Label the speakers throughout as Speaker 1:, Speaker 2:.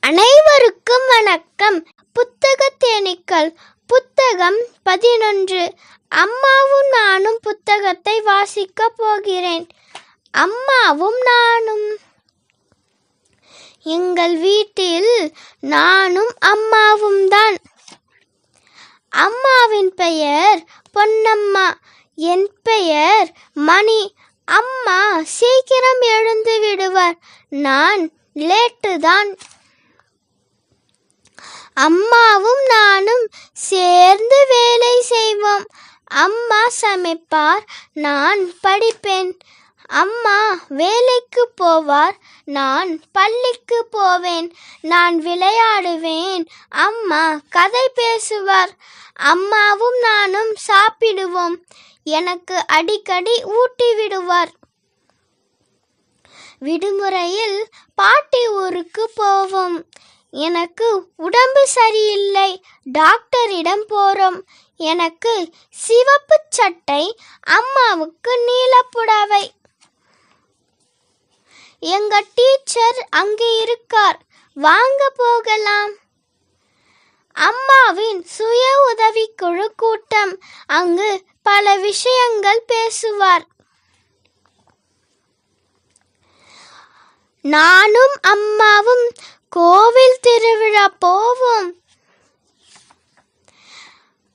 Speaker 1: அனைவருக்கும் வணக்கம். புத்தக தேனீக்கள் புத்தகம் பதினொன்று. அம்மாவும் நானும் புத்தகத்தை வாசிக்கப் போகிறேன். அம்மாவும் நானும். எங்கள் வீட்டில் நானும் அம்மாவும் தான். அம்மாவின் பெயர் பொன்னம்மா என் பெயர் மணி. அம்மா சீக்கிரம் எழுந்து விடுவார். நான் லேட்டு தான் அம்மாவும் நானும் சேர்ந்து வேலை செய்வோம். அம்மா சமைப்பார் நான் படிப்பேன். அம்மா வேலைக்கு போவார் நான் பள்ளிக்கு போவேன். நான் விளையாடுவேன். அம்மா கதை பேசுவார். அம்மாவும் நானும் சாப்பிடுவோம். எனக்கு அடிக்கடி ஊட்டி விடுவார். விடுமுறையில் பாட்டி ஊருக்கு போவோம். எனக்கு உடம்பு சரியில்லை. டாக்டரிடம் போறோம். எனக்கு சிவப்பு சட்டை அம்மாவுக்கு நீலப்புடவை எங்க டீச்சர் அங்கே இருக்கார். வாங்க போகலாம். அம்மாவின் சுய உதவிக்குழு கூட்டம். அங்கு பல விஷயங்கள் பேசுவார். நானும் அம்மாவும் கோவில் திருவிழா போவோம்.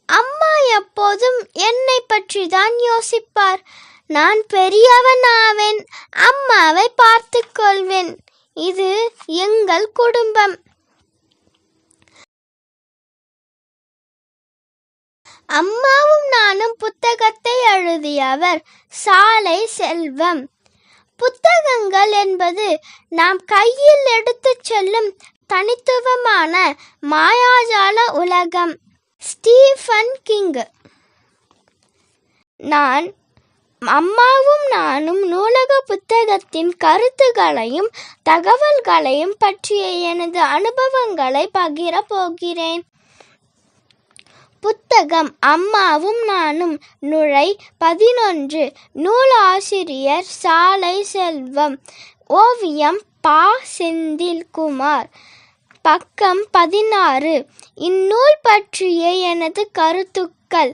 Speaker 1: அம்மா எப்போதும் என்னை பற்றி தான் யோசிப்பார். நான் பெரியவன் ஆவேன். அம்மாவை பார்த்துக்கொள்வேன் இது எங்கள் குடும்பம். அம்மாவும் நானும் புத்தகத்தை எழுதியவர் சாலை செல்வம். புத்தகங்கள் என்பது நாம் கையில் எடுத்து செல்லும் தனித்துவமான மாயாஜால உலகம். ஸ்டீஃபன் கிங் நான் அம்மாவும் நானும் நூலக புத்தகத்தின் கருத்துகளையும் தகவல்களையும் பற்றிய எனது அனுபவங்களை பகிரப் போகிறேன். புத்தகம் அம்மாவும் நானும் நுழை பதினொன்று. நூலாசிரியர் சாலை செல்வம். ஓவியம் பா. செந்தில்குமார். பக்கம் பதினாறு. இந்நூல் பற்றிய எனது கருத்துக்கள்.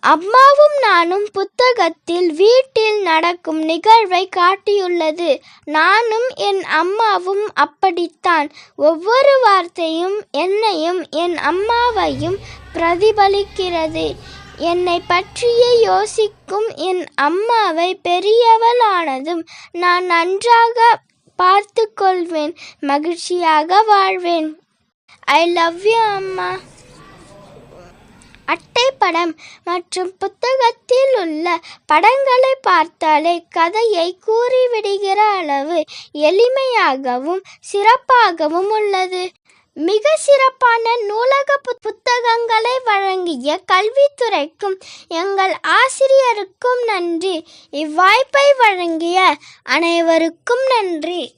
Speaker 1: அம்மாவும் நானும் புத்தகத்தில் வீட்டில் நடக்கும் நிகழ்வை காட்டியுள்ளது. நானும் என் அம்மாவும் அப்படித்தான். ஒவ்வொரு வார்த்தையும் என்னையும் என் அம்மாவையும் பிரதிபலிக்கிறது. என்னை பற்றிய யோசிக்கும் என் அம்மாவை பெரியவளானதும் நான் நன்றாக பார்த்து கொள்வேன் மகிழ்ச்சியாக வாழ்வேன். ஐ லவ் யூ அம்மா. படம் மற்றும் புத்தகத்தில் உள்ள படங்களை பார்த்தாலே கதையை கூறிவிடுகிற அளவு எளிமையாகவும் சிறப்பாகவும் உள்ளது. மிக சிறப்பான நூலக பு- புத்தகங்களை வழங்கிய கல்வித்துறைக்கும் எங்கள் ஆசிரியருக்கும் நன்றி. இவ்வாய்ப்பை வழங்கிய அனைவருக்கும் நன்றி.